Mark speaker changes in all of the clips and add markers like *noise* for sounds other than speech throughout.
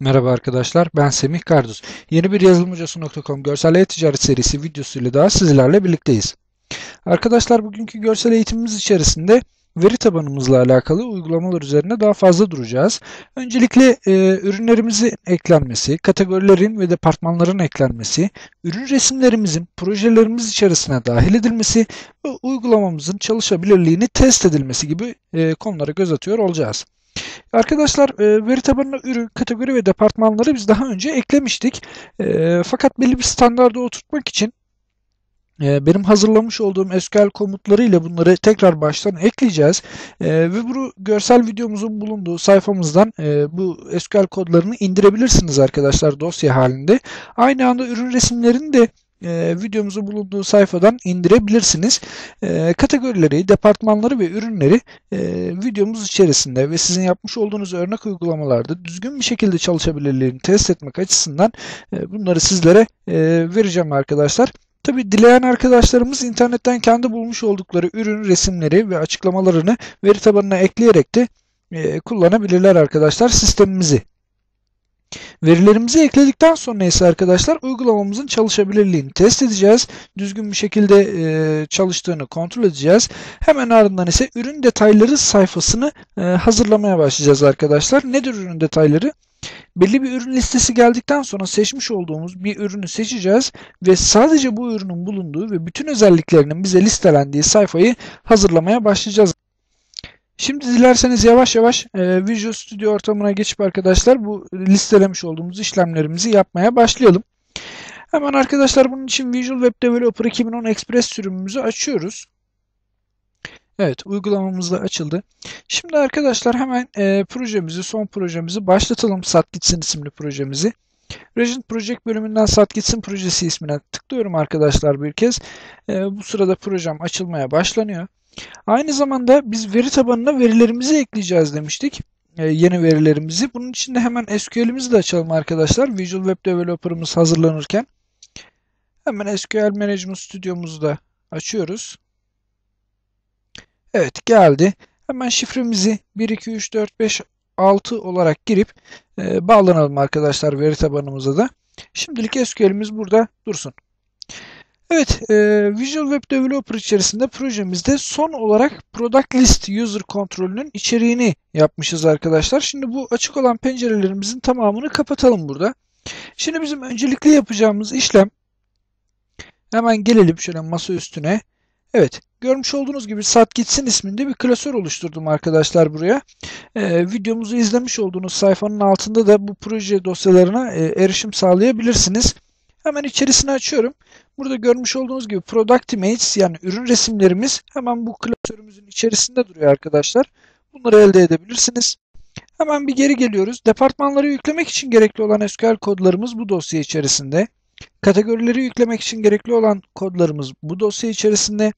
Speaker 1: Merhaba arkadaşlar, ben Semih Karduz. Yeni bir yazılımcası.com görsel e-ticaret serisi videosuyla daha sizlerle birlikteyiz. Arkadaşlar bugünkü görsel eğitimimiz içerisinde veri tabanımızla alakalı uygulamalar üzerine daha fazla duracağız. Öncelikle e, ürünlerimizin eklenmesi, kategorilerin ve departmanların eklenmesi, ürün resimlerimizin projelerimiz içerisine dahil edilmesi ve uygulamamızın çalışabilirliğini test edilmesi gibi e, konulara göz atıyor olacağız. Arkadaşlar e, veri tabanına ürün, kategori ve departmanları biz daha önce eklemiştik. E, fakat belli bir standarda oturtmak için e, benim hazırlamış olduğum SQL komutlarıyla bunları tekrar baştan ekleyeceğiz. Ve bu görsel videomuzun bulunduğu sayfamızdan bu SQL kodlarını indirebilirsiniz arkadaşlar dosya halinde. Aynı anda ürün resimlerini de e, videomuzun bulunduğu sayfadan indirebilirsiniz. E, kategorileri, departmanları ve ürünleri e, videomuz içerisinde ve sizin yapmış olduğunuz örnek uygulamalarda düzgün bir şekilde çalışabilirliğini test etmek açısından e, bunları sizlere e, vereceğim arkadaşlar. Tabi dileyen arkadaşlarımız internetten kendi bulmuş oldukları ürün resimleri ve açıklamalarını veri tabanına ekleyerek de e, kullanabilirler arkadaşlar sistemimizi. Verilerimizi ekledikten sonra ise arkadaşlar uygulamamızın çalışabilirliğini test edeceğiz. Düzgün bir şekilde e, çalıştığını kontrol edeceğiz. Hemen ardından ise ürün detayları sayfasını e, hazırlamaya başlayacağız arkadaşlar. Nedir ürün detayları? Belli bir ürün listesi geldikten sonra seçmiş olduğumuz bir ürünü seçeceğiz ve sadece bu ürünün bulunduğu ve bütün özelliklerinin bize listelendiği sayfayı hazırlamaya başlayacağız. Şimdi dilerseniz yavaş yavaş e, Visual Studio ortamına geçip arkadaşlar bu listelemiş olduğumuz işlemlerimizi yapmaya başlayalım. Hemen arkadaşlar bunun için Visual Web Developer 2010 Express sürümümüzü açıyoruz. Evet uygulamamız da açıldı. Şimdi arkadaşlar hemen e, projemizi, son projemizi başlatalım. Sat Gitsin isimli projemizi. Regent Project bölümünden Sat Gitsin projesi ismine tıklıyorum arkadaşlar bir kez. E, bu sırada projem açılmaya başlanıyor. Aynı zamanda biz veri tabanına verilerimizi ekleyeceğiz demiştik. E, yeni verilerimizi. Bunun için de hemen SQL'imizi de açalım arkadaşlar. Visual Web Developer'ımız hazırlanırken. Hemen SQL Management Studio'muzu da açıyoruz. Evet geldi. Hemen şifremizi 1, 2, 3, 4, 5, 6 olarak girip e, bağlanalım arkadaşlar veri tabanımıza da. Şimdilik SQL'imiz burada dursun. Evet, e, Visual Web Developer içerisinde projemizde son olarak Product List User kontrolünün içeriğini yapmışız arkadaşlar. Şimdi bu açık olan pencerelerimizin tamamını kapatalım burada. Şimdi bizim öncelikli yapacağımız işlem hemen gelelim şöyle masa üstüne. Evet, görmüş olduğunuz gibi Sat Gitsin isminde bir klasör oluşturdum arkadaşlar buraya. Ee, videomuzu izlemiş olduğunuz sayfanın altında da bu proje dosyalarına e, erişim sağlayabilirsiniz. Hemen içerisini açıyorum. Burada görmüş olduğunuz gibi Product Images yani ürün resimlerimiz hemen bu klasörümüzün içerisinde duruyor arkadaşlar. Bunları elde edebilirsiniz. Hemen bir geri geliyoruz. Departmanları yüklemek için gerekli olan SQL kodlarımız bu dosya içerisinde. Kategorileri yüklemek için gerekli olan kodlarımız bu dosya içerisinde.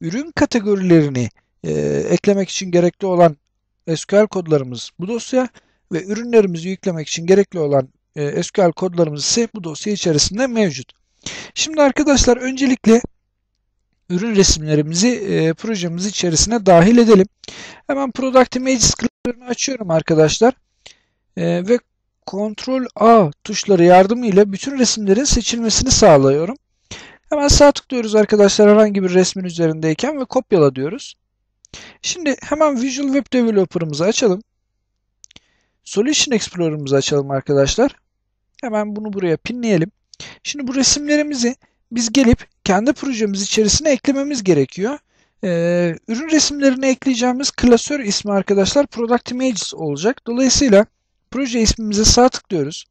Speaker 1: Ürün kategorilerini e, eklemek için gerekli olan SQL kodlarımız bu dosya ve ürünlerimizi yüklemek için gerekli olan e, SQL kodlarımız ise bu dosya içerisinde mevcut. Şimdi arkadaşlar öncelikle ürün resimlerimizi e, projemiz içerisine dahil edelim. Hemen Product Images klasörünü açıyorum arkadaşlar. E, ve Ctrl A tuşları yardımıyla bütün resimlerin seçilmesini sağlıyorum. Hemen sağ tıklıyoruz arkadaşlar herhangi bir resmin üzerindeyken ve kopyala diyoruz. Şimdi hemen Visual Web Developer'ımızı açalım. Solution Explorer'ımızı açalım arkadaşlar. Hemen bunu buraya pinleyelim. Şimdi bu resimlerimizi biz gelip kendi projemiz içerisine eklememiz gerekiyor. Ee, ürün resimlerini ekleyeceğimiz klasör ismi arkadaşlar Product Images olacak. Dolayısıyla proje ismimize sağ tıklıyoruz.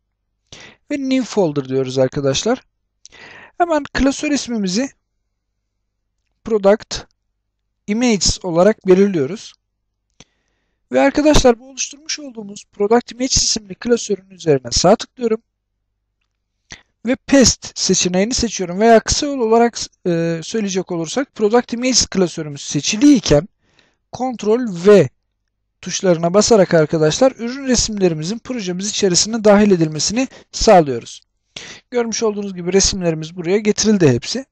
Speaker 1: Ve New Folder diyoruz arkadaşlar. Hemen klasör ismimizi Product Images olarak belirliyoruz. Ve arkadaşlar bu oluşturmuş olduğumuz Product Images isimli klasörün üzerine sağ tıklıyorum ve Pest seçeneğini seçiyorum. Veya kısa yol olarak e, söyleyecek olursak Product Images klasörümüz seçiliyken Ctrl V tuşlarına basarak arkadaşlar ürün resimlerimizin projemiz içerisine dahil edilmesini sağlıyoruz. Görmüş olduğunuz gibi resimlerimiz buraya getirildi hepsi.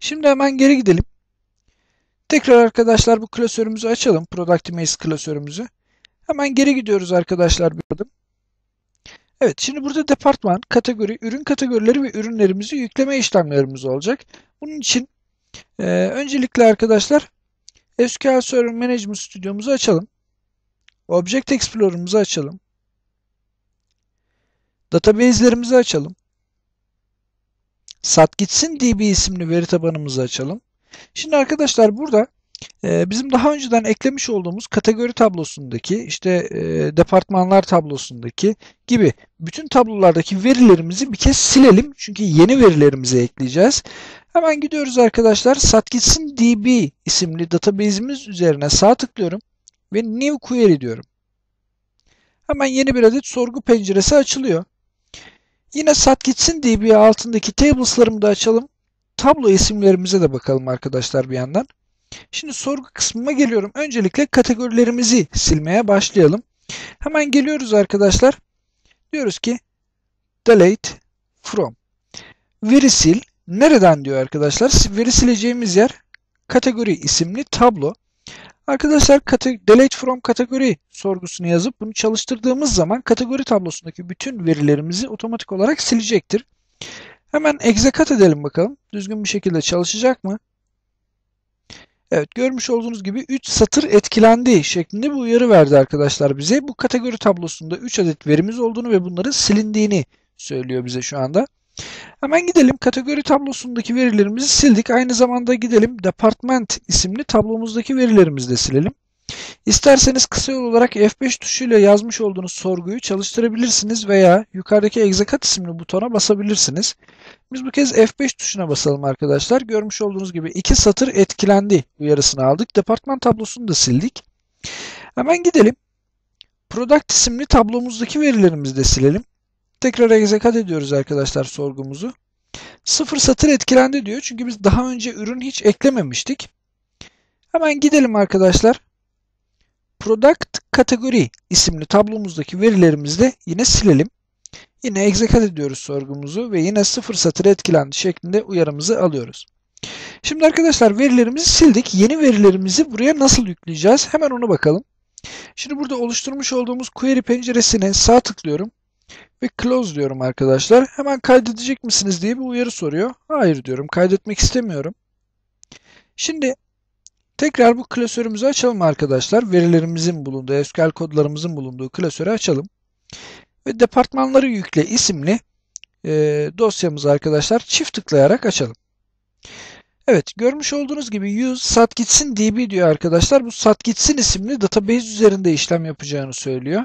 Speaker 1: Şimdi hemen geri gidelim. Tekrar arkadaşlar bu klasörümüzü açalım. Product Images klasörümüzü. Hemen geri gidiyoruz arkadaşlar bir adım. Evet, şimdi burada departman, kategori, ürün kategorileri ve ürünlerimizi yükleme işlemlerimiz olacak. Bunun için e, öncelikle arkadaşlar SQL Server Management Studio'muzu açalım. Object Explorer'ımızı açalım. Database'lerimizi açalım. Satgitsin DB isimli veri tabanımızı açalım. Şimdi arkadaşlar burada bizim daha önceden eklemiş olduğumuz kategori tablosundaki işte e, departmanlar tablosundaki gibi bütün tablolardaki verilerimizi bir kez silelim. Çünkü yeni verilerimizi ekleyeceğiz. Hemen gidiyoruz arkadaşlar. Satgitsin DB isimli database'imiz üzerine sağ tıklıyorum ve New Query diyorum. Hemen yeni bir adet sorgu penceresi açılıyor. Yine Satgitsin DB altındaki tables'larımı da açalım. Tablo isimlerimize de bakalım arkadaşlar bir yandan. Şimdi sorgu kısmıma geliyorum. Öncelikle kategorilerimizi silmeye başlayalım. Hemen geliyoruz arkadaşlar. Diyoruz ki delete from. Veri sil. Nereden diyor arkadaşlar? Veri sileceğimiz yer kategori isimli tablo. Arkadaşlar delete from kategori sorgusunu yazıp bunu çalıştırdığımız zaman kategori tablosundaki bütün verilerimizi otomatik olarak silecektir. Hemen execute edelim bakalım. Düzgün bir şekilde çalışacak mı? Evet görmüş olduğunuz gibi 3 satır etkilendi şeklinde bir uyarı verdi arkadaşlar bize. Bu kategori tablosunda 3 adet verimiz olduğunu ve bunların silindiğini söylüyor bize şu anda. Hemen gidelim kategori tablosundaki verilerimizi sildik. Aynı zamanda gidelim department isimli tablomuzdaki verilerimizi de silelim. İsterseniz kısa yol olarak F5 tuşuyla yazmış olduğunuz sorguyu çalıştırabilirsiniz veya yukarıdaki execute isimli butona basabilirsiniz. Biz bu kez F5 tuşuna basalım arkadaşlar. Görmüş olduğunuz gibi iki satır etkilendi uyarısını aldık. Departman tablosunu da sildik. Hemen gidelim. Product isimli tablomuzdaki verilerimizi de silelim. Tekrar execute ediyoruz arkadaşlar sorgumuzu. Sıfır satır etkilendi diyor. Çünkü biz daha önce ürün hiç eklememiştik. Hemen gidelim arkadaşlar. Product kategori isimli tablomuzdaki verilerimizi de yine silelim. Yine execute ediyoruz sorgumuzu ve yine sıfır satır etkilendi şeklinde uyarımızı alıyoruz. Şimdi arkadaşlar verilerimizi sildik. Yeni verilerimizi buraya nasıl yükleyeceğiz? Hemen ona bakalım. Şimdi burada oluşturmuş olduğumuz query penceresine sağ tıklıyorum ve close diyorum arkadaşlar. Hemen kaydedecek misiniz diye bir uyarı soruyor. Hayır diyorum. Kaydetmek istemiyorum. Şimdi tekrar bu klasörümüzü açalım arkadaşlar. Verilerimizin bulunduğu, SQL kodlarımızın bulunduğu klasörü açalım. Ve departmanları yükle isimli e, dosyamızı arkadaşlar çift tıklayarak açalım. Evet görmüş olduğunuz gibi use satgitsin db diyor arkadaşlar. Bu satgitsin isimli database üzerinde işlem yapacağını söylüyor.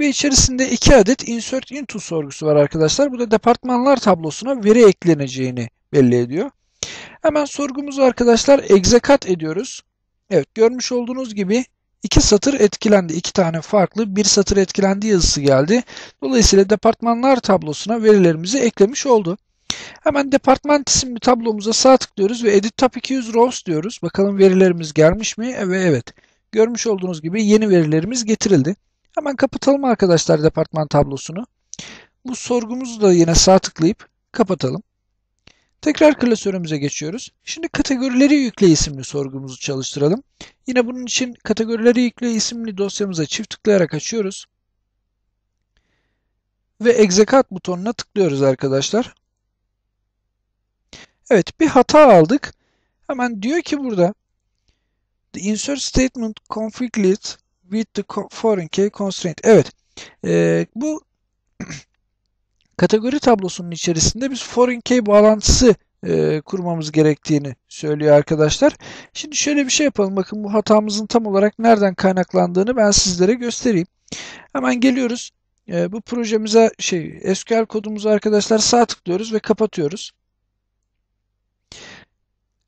Speaker 1: Ve içerisinde iki adet insert into sorgusu var arkadaşlar. Bu da departmanlar tablosuna veri ekleneceğini belli ediyor. Hemen sorgumuzu arkadaşlar execute ediyoruz. Evet görmüş olduğunuz gibi iki satır etkilendi. iki tane farklı bir satır etkilendi yazısı geldi. Dolayısıyla departmanlar tablosuna verilerimizi eklemiş oldu. Hemen departman isimli tablomuza sağ tıklıyoruz ve edit top 200 rows diyoruz. Bakalım verilerimiz gelmiş mi? Evet evet. Görmüş olduğunuz gibi yeni verilerimiz getirildi. Hemen kapatalım arkadaşlar departman tablosunu. Bu sorgumuzu da yine sağ tıklayıp kapatalım. Tekrar klasörümüze geçiyoruz. Şimdi kategorileri yükle isimli sorgumuzu çalıştıralım. Yine bunun için kategorileri yükle isimli dosyamıza çift tıklayarak açıyoruz. Ve execute butonuna tıklıyoruz arkadaşlar. Evet bir hata aldık. Hemen diyor ki burada the insert statement conflicts with the foreign key constraint. Evet. E, bu *clears throat* kategori tablosunun içerisinde biz foreign key bağlantısı e, kurmamız gerektiğini söylüyor arkadaşlar. Şimdi şöyle bir şey yapalım. Bakın bu hatamızın tam olarak nereden kaynaklandığını ben sizlere göstereyim. Hemen geliyoruz. E, bu projemize şey SQL kodumuzu arkadaşlar sağ tıklıyoruz ve kapatıyoruz.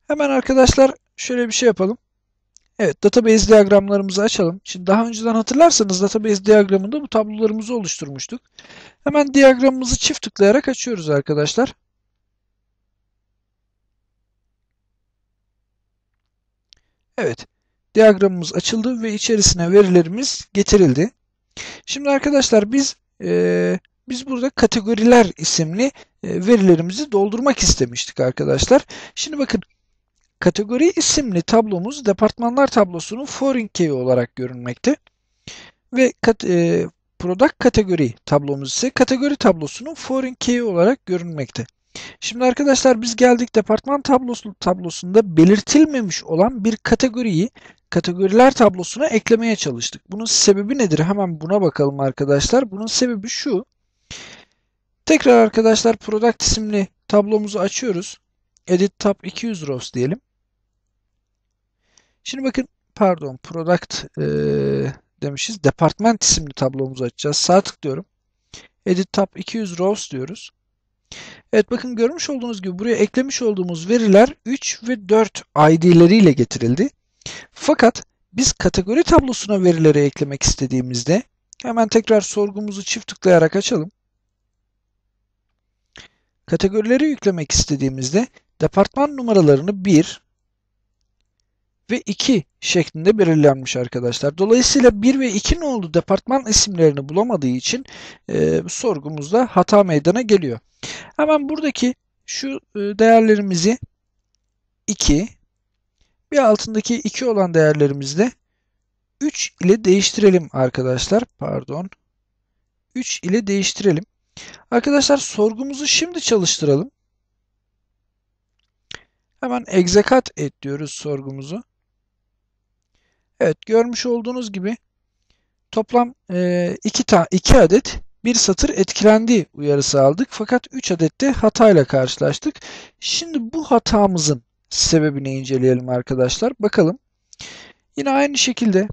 Speaker 1: Hemen arkadaşlar şöyle bir şey yapalım. Evet, database diyagramlarımızı açalım. Şimdi daha önceden hatırlarsanız database diyagramında bu tablolarımızı oluşturmuştuk. Hemen diyagramımızı çift tıklayarak açıyoruz arkadaşlar. Evet, diyagramımız açıldı ve içerisine verilerimiz getirildi. Şimdi arkadaşlar biz e, biz burada kategoriler isimli e, verilerimizi doldurmak istemiştik arkadaşlar. Şimdi bakın Kategori isimli tablomuz departmanlar tablosunun foreign key olarak görünmekte. Ve kat, e, product kategori tablomuz ise kategori tablosunun foreign key olarak görünmekte. Şimdi arkadaşlar biz geldik departman tablosu, tablosunda belirtilmemiş olan bir kategoriyi kategoriler tablosuna eklemeye çalıştık. Bunun sebebi nedir? Hemen buna bakalım arkadaşlar. Bunun sebebi şu. Tekrar arkadaşlar product isimli tablomuzu açıyoruz. Edit tab 200 rows diyelim. Şimdi bakın pardon product e, demişiz. Department isimli tablomuzu açacağız. Sağ tıklıyorum. Edit tab 200 rows diyoruz. Evet bakın görmüş olduğunuz gibi buraya eklemiş olduğumuz veriler 3 ve 4 ID'leriyle getirildi. Fakat biz kategori tablosuna verileri eklemek istediğimizde hemen tekrar sorgumuzu çift tıklayarak açalım. Kategorileri yüklemek istediğimizde departman numaralarını 1 ve 2 şeklinde belirlenmiş arkadaşlar. Dolayısıyla 1 ve 2 ne oldu? Departman isimlerini bulamadığı için e, sorgumuzda hata meydana geliyor. Hemen buradaki şu e, değerlerimizi 2 bir altındaki 2 olan değerlerimizde 3 ile değiştirelim arkadaşlar. Pardon. 3 ile değiştirelim. Arkadaşlar sorgumuzu şimdi çalıştıralım. Hemen execat et diyoruz sorgumuzu. Evet görmüş olduğunuz gibi toplam 2 e, 2 adet bir satır etkilendi uyarısı aldık. Fakat 3 adette hatayla karşılaştık. Şimdi bu hatamızın sebebini inceleyelim arkadaşlar. Bakalım. Yine aynı şekilde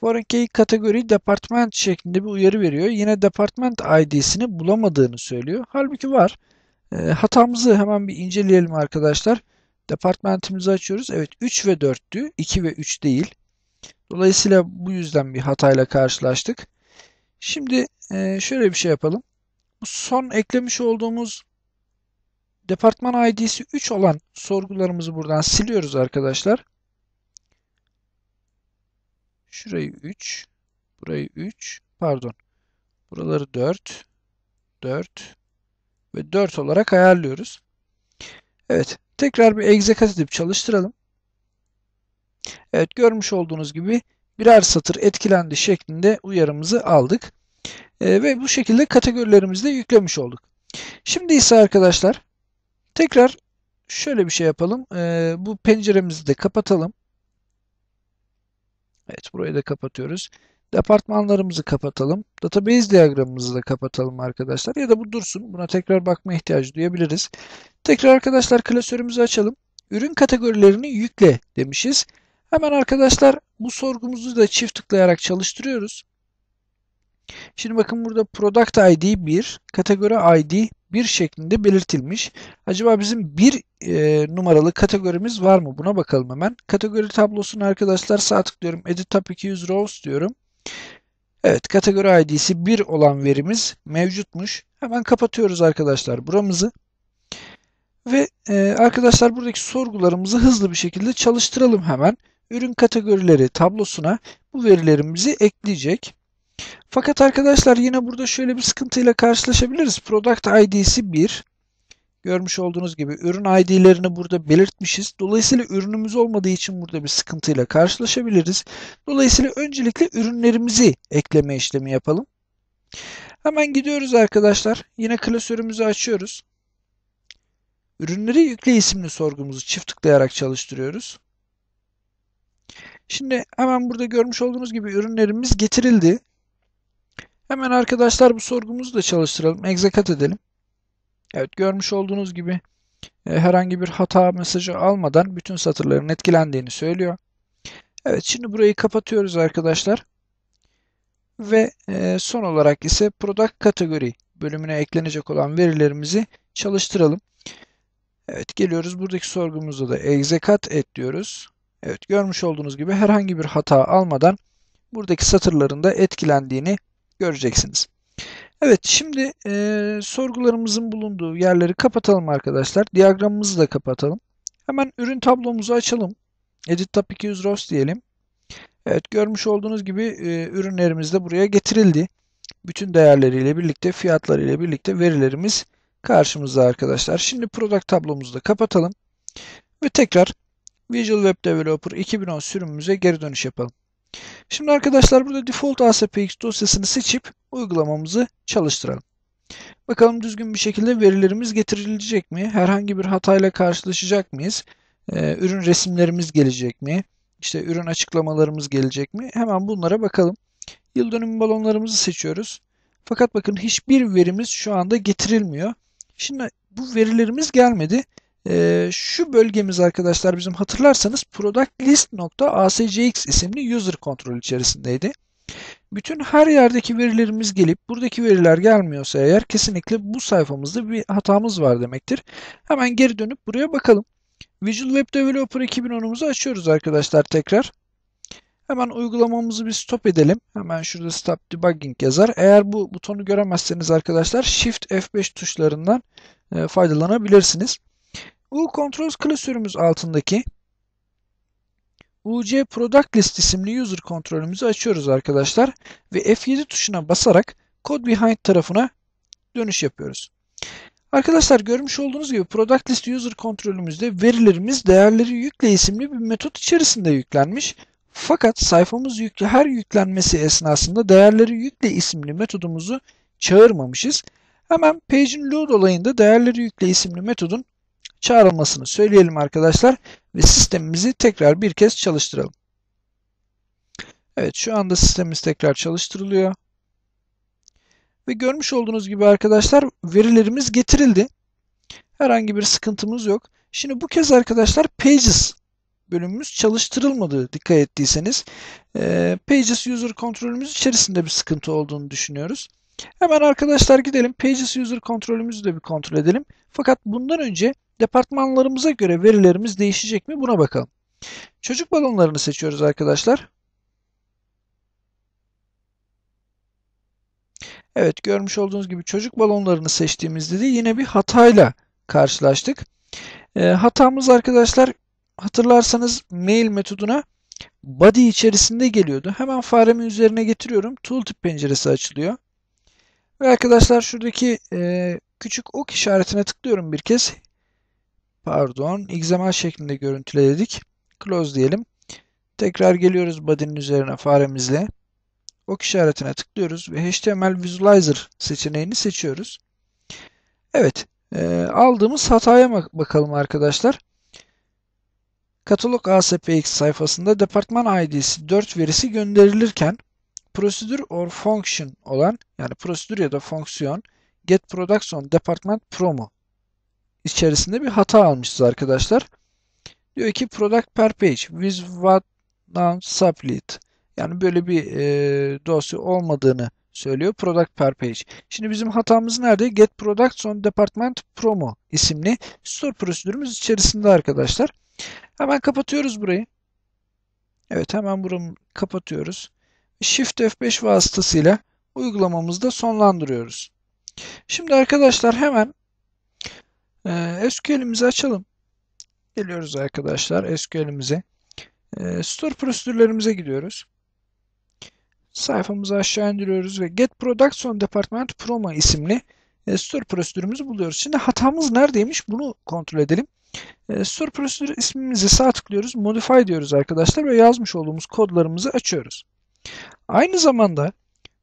Speaker 1: foreign key kategori department şeklinde bir uyarı veriyor. Yine department ID'sini bulamadığını söylüyor. Halbuki var. E, hatamızı hemen bir inceleyelim arkadaşlar. Departmentimizi açıyoruz. Evet 3 ve 4'tü. 2 ve 3 değil. Dolayısıyla bu yüzden bir hatayla karşılaştık. Şimdi e, şöyle bir şey yapalım. Bu son eklemiş olduğumuz departman ID'si 3 olan sorgularımızı buradan siliyoruz arkadaşlar. Şurayı 3, burayı 3, pardon. Buraları 4, 4 ve 4 olarak ayarlıyoruz. Evet, tekrar bir execute edip çalıştıralım. Evet, görmüş olduğunuz gibi birer satır etkilendi şeklinde uyarımızı aldık. E, ve bu şekilde kategorilerimizi de yüklemiş olduk. Şimdi ise arkadaşlar tekrar şöyle bir şey yapalım. E, bu penceremizi de kapatalım. Evet burayı da kapatıyoruz. Departmanlarımızı kapatalım. Database diyagramımızı da kapatalım arkadaşlar. Ya da bu dursun. Buna tekrar bakma ihtiyacı duyabiliriz. Tekrar arkadaşlar klasörümüzü açalım. Ürün kategorilerini yükle demişiz. Hemen arkadaşlar bu sorgumuzu da çift tıklayarak çalıştırıyoruz. Şimdi bakın burada Product ID 1, kategori ID 1 şeklinde belirtilmiş. Acaba bizim bir e, numaralı kategorimiz var mı? Buna bakalım hemen. Kategori tablosunu arkadaşlar sağ tıklıyorum. Edit Tab 200 Rows diyorum. Evet kategori ID'si 1 olan verimiz mevcutmuş. Hemen kapatıyoruz arkadaşlar buramızı. Ve e, arkadaşlar buradaki sorgularımızı hızlı bir şekilde çalıştıralım hemen. Ürün kategorileri tablosuna bu verilerimizi ekleyecek. Fakat arkadaşlar yine burada şöyle bir sıkıntıyla karşılaşabiliriz. Product ID'si 1. Görmüş olduğunuz gibi ürün ID'lerini burada belirtmişiz. Dolayısıyla ürünümüz olmadığı için burada bir sıkıntıyla karşılaşabiliriz. Dolayısıyla öncelikle ürünlerimizi ekleme işlemi yapalım. Hemen gidiyoruz arkadaşlar. Yine klasörümüzü açıyoruz. Ürünleri yükle isimli sorgumuzu çift tıklayarak çalıştırıyoruz. Şimdi hemen burada görmüş olduğunuz gibi ürünlerimiz getirildi. Hemen arkadaşlar bu sorgumuzu da çalıştıralım. Execute edelim. Evet görmüş olduğunuz gibi e, herhangi bir hata mesajı almadan bütün satırların etkilendiğini söylüyor. Evet şimdi burayı kapatıyoruz arkadaşlar. Ve e, son olarak ise Product Category bölümüne eklenecek olan verilerimizi çalıştıralım. Evet geliyoruz buradaki sorgumuzda da execute et diyoruz. Evet görmüş olduğunuz gibi herhangi bir hata almadan buradaki satırların da etkilendiğini göreceksiniz. Evet şimdi e, sorgularımızın bulunduğu yerleri kapatalım arkadaşlar. Diyagramımızı da kapatalım. Hemen ürün tablomuzu açalım. Edit Tab 200 Rows diyelim. Evet görmüş olduğunuz gibi e, ürünlerimiz de buraya getirildi. Bütün değerleriyle birlikte fiyatlarıyla birlikte verilerimiz karşımızda arkadaşlar. Şimdi product tablomuzu da kapatalım. Ve tekrar Visual Web Developer 2010 sürümümüze geri dönüş yapalım. Şimdi arkadaşlar burada default ASPX dosyasını seçip uygulamamızı çalıştıralım. Bakalım düzgün bir şekilde verilerimiz getirilecek mi? Herhangi bir hatayla karşılaşacak mıyız? Ee, ürün resimlerimiz gelecek mi? İşte ürün açıklamalarımız gelecek mi? Hemen bunlara bakalım. Yıl dönümü balonlarımızı seçiyoruz. Fakat bakın hiçbir verimiz şu anda getirilmiyor. Şimdi bu verilerimiz gelmedi. Ee, şu bölgemiz arkadaşlar bizim hatırlarsanız productlist.acjx isimli user kontrol içerisindeydi. Bütün her yerdeki verilerimiz gelip buradaki veriler gelmiyorsa eğer kesinlikle bu sayfamızda bir hatamız var demektir. Hemen geri dönüp buraya bakalım. Visual Web Developer 2010'umuzu açıyoruz arkadaşlar tekrar. Hemen uygulamamızı bir stop edelim. Hemen şurada stop debugging yazar. Eğer bu butonu göremezseniz arkadaşlar Shift F5 tuşlarından e, faydalanabilirsiniz. U Controls klasörümüz altındaki UC Product List isimli user kontrolümüzü açıyoruz arkadaşlar ve F7 tuşuna basarak Code Behind tarafına dönüş yapıyoruz. Arkadaşlar görmüş olduğunuz gibi Product List User kontrolümüzde verilerimiz değerleri yükle isimli bir metot içerisinde yüklenmiş. Fakat sayfamız yükle her yüklenmesi esnasında değerleri yükle isimli metodumuzu çağırmamışız. Hemen page'in load olayında değerleri yükle isimli metodun çağrılmasını söyleyelim arkadaşlar ve sistemimizi tekrar bir kez çalıştıralım. Evet şu anda sistemimiz tekrar çalıştırılıyor. Ve görmüş olduğunuz gibi arkadaşlar verilerimiz getirildi. Herhangi bir sıkıntımız yok. Şimdi bu kez arkadaşlar Pages bölümümüz çalıştırılmadı dikkat ettiyseniz. E, Pages User kontrolümüz içerisinde bir sıkıntı olduğunu düşünüyoruz. Hemen arkadaşlar gidelim Pages User kontrolümüzü de bir kontrol edelim. Fakat bundan önce departmanlarımıza göre verilerimiz değişecek mi buna bakalım. Çocuk balonlarını seçiyoruz arkadaşlar. Evet görmüş olduğunuz gibi çocuk balonlarını seçtiğimizde de yine bir hatayla karşılaştık. E, hatamız arkadaşlar hatırlarsanız mail metoduna body içerisinde geliyordu. Hemen faremi üzerine getiriyorum. Tooltip penceresi açılıyor. Ve arkadaşlar şuradaki e, küçük ok işaretine tıklıyorum bir kez. Pardon, XML şeklinde görüntüledik. Close diyelim. Tekrar geliyoruz body'nin üzerine faremizle. Ok işaretine tıklıyoruz ve HTML Visualizer seçeneğini seçiyoruz. Evet, e, aldığımız hataya bakalım arkadaşlar. Katalog ASPX sayfasında departman ID'si 4 verisi gönderilirken prosedür or function olan yani prosedür ya da fonksiyon get production department promo içerisinde bir hata almışız arkadaşlar. Diyor ki product per page with what non sublet yani böyle bir e, dosya olmadığını söylüyor. Product per page. Şimdi bizim hatamız nerede? Get products on department promo isimli store prosedürümüz içerisinde arkadaşlar. Hemen kapatıyoruz burayı. Evet hemen buramı kapatıyoruz. Shift F5 vasıtasıyla uygulamamızı da sonlandırıyoruz. Şimdi arkadaşlar hemen e, SQL'imizi açalım. Geliyoruz arkadaşlar SQL'imize. E, store prosedürlerimize gidiyoruz. Sayfamızı aşağı indiriyoruz ve Get Products on Department Promo isimli e, store prosedürümüzü buluyoruz. Şimdi hatamız neredeymiş bunu kontrol edelim. E, store prosedür ismimizi sağ tıklıyoruz. Modify diyoruz arkadaşlar ve yazmış olduğumuz kodlarımızı açıyoruz. Aynı zamanda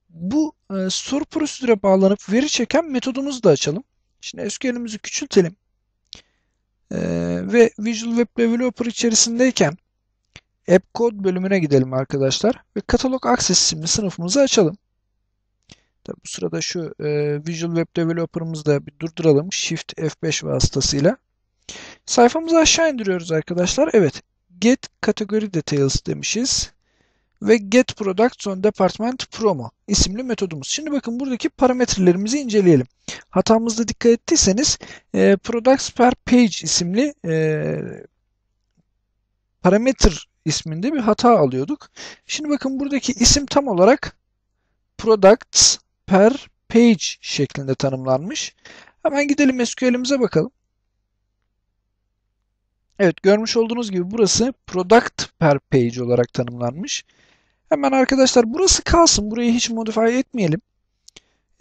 Speaker 1: bu e, store prosedüre bağlanıp veri çeken metodumuzu da açalım. Şimdi SQL'imizi küçültelim. E, ve Visual Web Developer içerisindeyken App Code bölümüne gidelim arkadaşlar. Ve Catalog Access isimli sınıfımızı açalım. Tabi bu sırada şu e, Visual Web Developer'ımızı da bir durduralım. Shift F5 vasıtasıyla. Sayfamızı aşağı indiriyoruz arkadaşlar. Evet. Get Category Details demişiz. Ve Get Products on Department Promo isimli metodumuz. Şimdi bakın buradaki parametrelerimizi inceleyelim. Hatamızda dikkat ettiyseniz e, Products per Page isimli e, parametre isminde bir hata alıyorduk. Şimdi bakın buradaki isim tam olarak Products per Page şeklinde tanımlanmış. Hemen gidelim SQL'imize bakalım. Evet görmüş olduğunuz gibi burası product per page olarak tanımlanmış. Hemen arkadaşlar burası kalsın. Burayı hiç modify etmeyelim.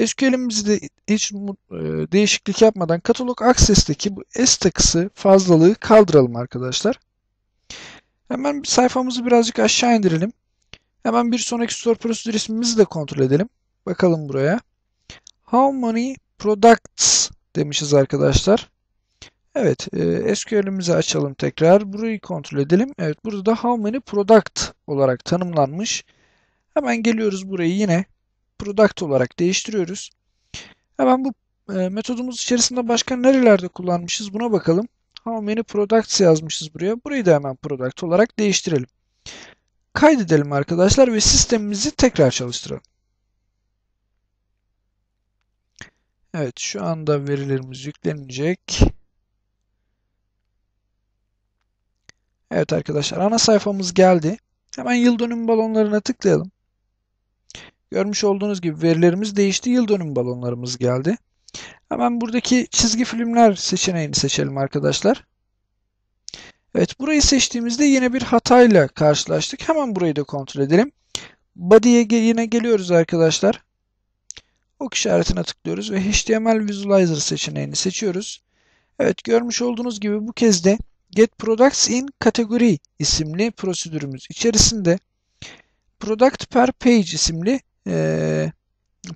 Speaker 1: SQL'imizi de hiç e, değişiklik yapmadan katalog access'teki bu s takısı fazlalığı kaldıralım arkadaşlar. Hemen sayfamızı birazcık aşağı indirelim. Hemen bir sonraki store prosedür ismimizi de kontrol edelim. Bakalım buraya. How many products demişiz arkadaşlar. Evet, e, SQL'imizi açalım tekrar. Burayı kontrol edelim. Evet, burada da how many product olarak tanımlanmış. Hemen geliyoruz burayı yine product olarak değiştiriyoruz. Hemen bu e, metodumuz içerisinde başka nerelerde kullanmışız buna bakalım. How many products yazmışız buraya. Burayı da hemen product olarak değiştirelim. Kaydedelim arkadaşlar ve sistemimizi tekrar çalıştıralım. Evet şu anda verilerimiz yüklenecek. Evet arkadaşlar ana sayfamız geldi. Hemen yıl dönümü balonlarına tıklayalım. Görmüş olduğunuz gibi verilerimiz değişti. Yıl dönümü balonlarımız geldi. Hemen buradaki çizgi filmler seçeneğini seçelim arkadaşlar. Evet burayı seçtiğimizde yine bir hatayla karşılaştık. Hemen burayı da kontrol edelim. Body'ye yine geliyoruz arkadaşlar. Ok işaretine tıklıyoruz ve HTML Visualizer seçeneğini seçiyoruz. Evet görmüş olduğunuz gibi bu kez de Get Products in Category isimli prosedürümüz içerisinde Product per Page isimli e,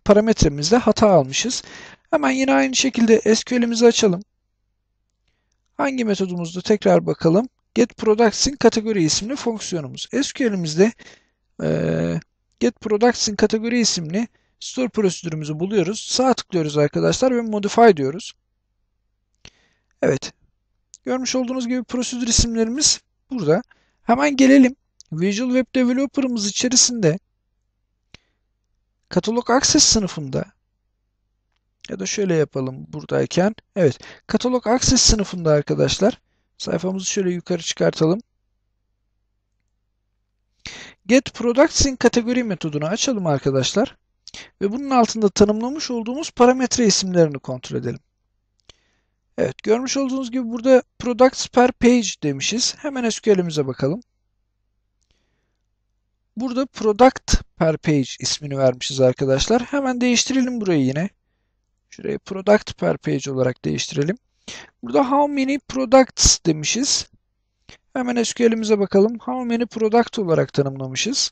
Speaker 1: parametremizde hata almışız. Hemen yine aynı şekilde SQL'imizi açalım. Hangi metodumuzda tekrar bakalım. Get Products in Category isimli fonksiyonumuz. SQL'imizde e, Get Products in Category isimli store prosedürümüzü buluyoruz. Sağ tıklıyoruz arkadaşlar ve Modify diyoruz. Evet. Görmüş olduğunuz gibi prosedür isimlerimiz burada. Hemen gelelim. Visual Web Developer'ımız içerisinde Katalog Access sınıfında ya da şöyle yapalım buradayken. Evet. Katalog Access sınıfında arkadaşlar. Sayfamızı şöyle yukarı çıkartalım. Get Products in Category metodunu açalım arkadaşlar. Ve bunun altında tanımlamış olduğumuz parametre isimlerini kontrol edelim. Evet görmüş olduğunuz gibi burada Products per Page demişiz. Hemen SQL'imize bakalım. Burada Product per Page ismini vermişiz arkadaşlar. Hemen değiştirelim burayı yine. Şurayı Product per Page olarak değiştirelim. Burada How many products demişiz. Hemen SQL'imize bakalım. How many product olarak tanımlamışız.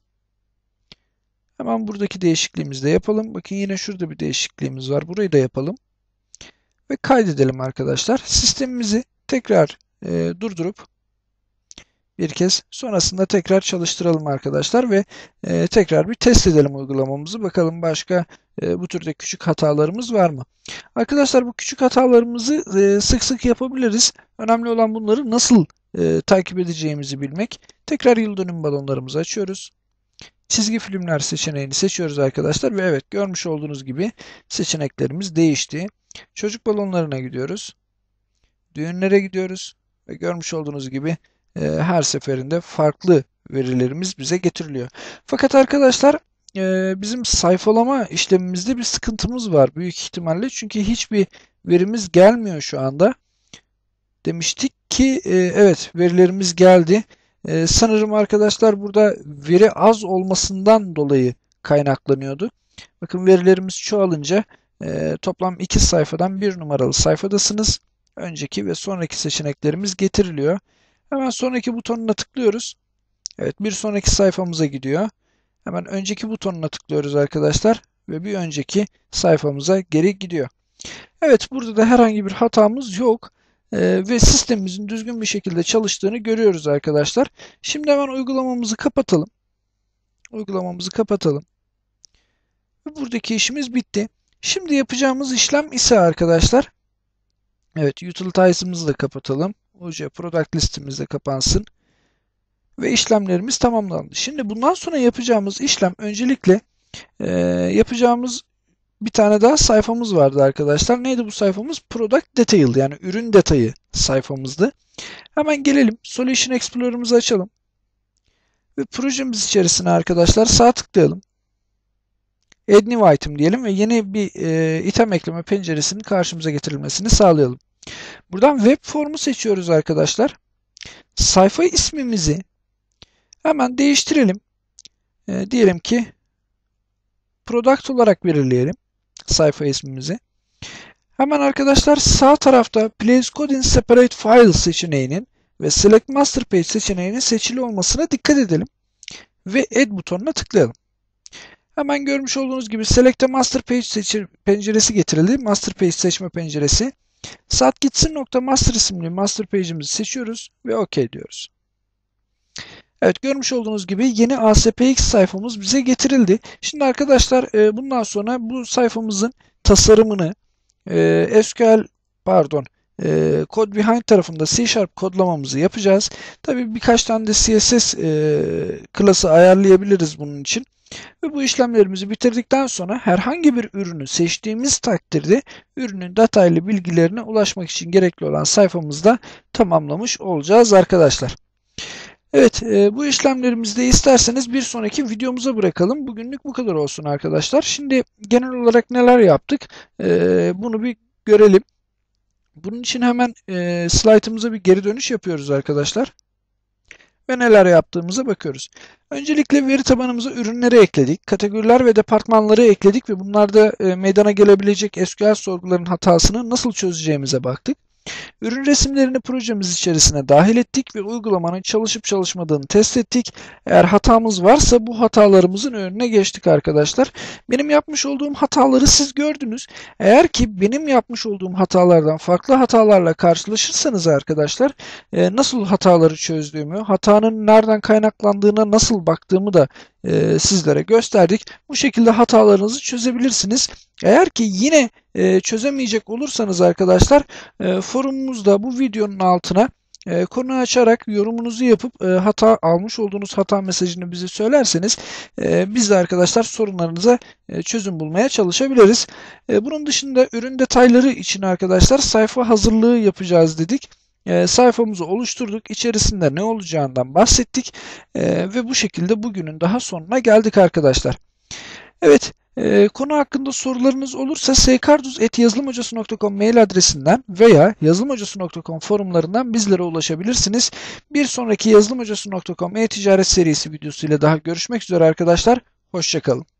Speaker 1: Hemen buradaki değişikliğimizi de yapalım. Bakın yine şurada bir değişikliğimiz var. Burayı da yapalım. Ve kaydedelim arkadaşlar. Sistemimizi tekrar e, durdurup bir kez sonrasında tekrar çalıştıralım arkadaşlar ve e, tekrar bir test edelim uygulamamızı. Bakalım başka e, bu türde küçük hatalarımız var mı? Arkadaşlar bu küçük hatalarımızı e, sık sık yapabiliriz. Önemli olan bunları nasıl e, takip edeceğimizi bilmek. Tekrar yıl dönüm balonlarımızı açıyoruz çizgi filmler seçeneğini seçiyoruz arkadaşlar ve evet görmüş olduğunuz gibi seçeneklerimiz değişti. Çocuk balonlarına gidiyoruz. Düğünlere gidiyoruz ve görmüş olduğunuz gibi e, her seferinde farklı verilerimiz bize getiriliyor. Fakat arkadaşlar e, bizim sayfalama işlemimizde bir sıkıntımız var büyük ihtimalle. Çünkü hiçbir verimiz gelmiyor şu anda. Demiştik ki e, evet verilerimiz geldi. Ee, sanırım arkadaşlar burada veri az olmasından dolayı kaynaklanıyordu. Bakın verilerimiz çoğalınca e, toplam iki sayfadan bir numaralı sayfadasınız. Önceki ve sonraki seçeneklerimiz getiriliyor. Hemen sonraki butonuna tıklıyoruz. Evet bir sonraki sayfamıza gidiyor. Hemen önceki butonuna tıklıyoruz arkadaşlar ve bir önceki sayfamıza geri gidiyor. Evet burada da herhangi bir hatamız yok e, ve sistemimizin düzgün bir şekilde çalıştığını görüyoruz arkadaşlar. Şimdi hemen uygulamamızı kapatalım. Uygulamamızı kapatalım. Buradaki işimiz bitti. Şimdi yapacağımız işlem ise arkadaşlar Evet utilities'ımızı da kapatalım. UC product listimiz de kapansın. Ve işlemlerimiz tamamlandı. Şimdi bundan sonra yapacağımız işlem öncelikle e, yapacağımız bir tane daha sayfamız vardı arkadaşlar. Neydi bu sayfamız? Product Detail yani ürün detayı sayfamızdı. Hemen gelelim. Solution Explorer'ımızı açalım. Ve projemiz içerisine arkadaşlar sağ tıklayalım. Add New Item diyelim ve yeni bir e, item ekleme penceresinin karşımıza getirilmesini sağlayalım. Buradan web formu seçiyoruz arkadaşlar. Sayfa ismimizi hemen değiştirelim. E, diyelim ki product olarak belirleyelim sayfa ismimizi. Hemen arkadaşlar sağ tarafta Place Code in Separate Files seçeneğinin ve Select Master Page seçeneğinin seçili olmasına dikkat edelim. ve Add butonuna tıklayalım. Hemen görmüş olduğunuz gibi Select a Master Page seçir, penceresi getirildi. Master Page seçme penceresi. Saat gitsin nokta master isimli master page'imizi seçiyoruz ve OK diyoruz. Evet görmüş olduğunuz gibi yeni ASPX sayfamız bize getirildi. Şimdi arkadaşlar e, bundan sonra bu sayfamızın tasarımını e, SQL pardon e, Code Behind tarafında C Sharp kodlamamızı yapacağız. Tabi birkaç tane de CSS klası ayarlayabiliriz bunun için. Ve bu işlemlerimizi bitirdikten sonra herhangi bir ürünü seçtiğimiz takdirde ürünün detaylı bilgilerine ulaşmak için gerekli olan sayfamızda tamamlamış olacağız arkadaşlar. Evet e, bu işlemlerimizi de isterseniz bir sonraki videomuza bırakalım. Bugünlük bu kadar olsun arkadaşlar. Şimdi genel olarak neler yaptık e, bunu bir görelim. Bunun için hemen e, slaytımıza bir geri dönüş yapıyoruz arkadaşlar ve neler yaptığımıza bakıyoruz. Öncelikle veri tabanımıza ürünleri ekledik, kategoriler ve departmanları ekledik ve bunlarda e, meydana gelebilecek SQL sorguların hatasını nasıl çözeceğimize baktık. Ürün resimlerini projemiz içerisine dahil ettik ve uygulamanın çalışıp çalışmadığını test ettik. Eğer hatamız varsa bu hatalarımızın önüne geçtik arkadaşlar. Benim yapmış olduğum hataları siz gördünüz. Eğer ki benim yapmış olduğum hatalardan farklı hatalarla karşılaşırsanız arkadaşlar e, nasıl hataları çözdüğümü, hatanın nereden kaynaklandığına nasıl baktığımı da e, sizlere gösterdik. Bu şekilde hatalarınızı çözebilirsiniz. Eğer ki yine e, çözemeyecek olursanız arkadaşlar e, forumumuzda bu videonun altına e, konu açarak yorumunuzu yapıp e, hata almış olduğunuz hata mesajını bize söylerseniz e, biz de arkadaşlar sorunlarınıza e, çözüm bulmaya çalışabiliriz. E, bunun dışında ürün detayları için arkadaşlar sayfa hazırlığı yapacağız dedik e, sayfamızı oluşturduk. İçerisinde ne olacağından bahsettik. E, ve bu şekilde bugünün daha sonuna geldik arkadaşlar. Evet, e, konu hakkında sorularınız olursa seykarduz.yazılımhocası.com mail adresinden veya yazılımhocası.com forumlarından bizlere ulaşabilirsiniz. Bir sonraki yazılımhocası.com e-ticaret serisi videosu ile daha görüşmek üzere arkadaşlar. Hoşçakalın.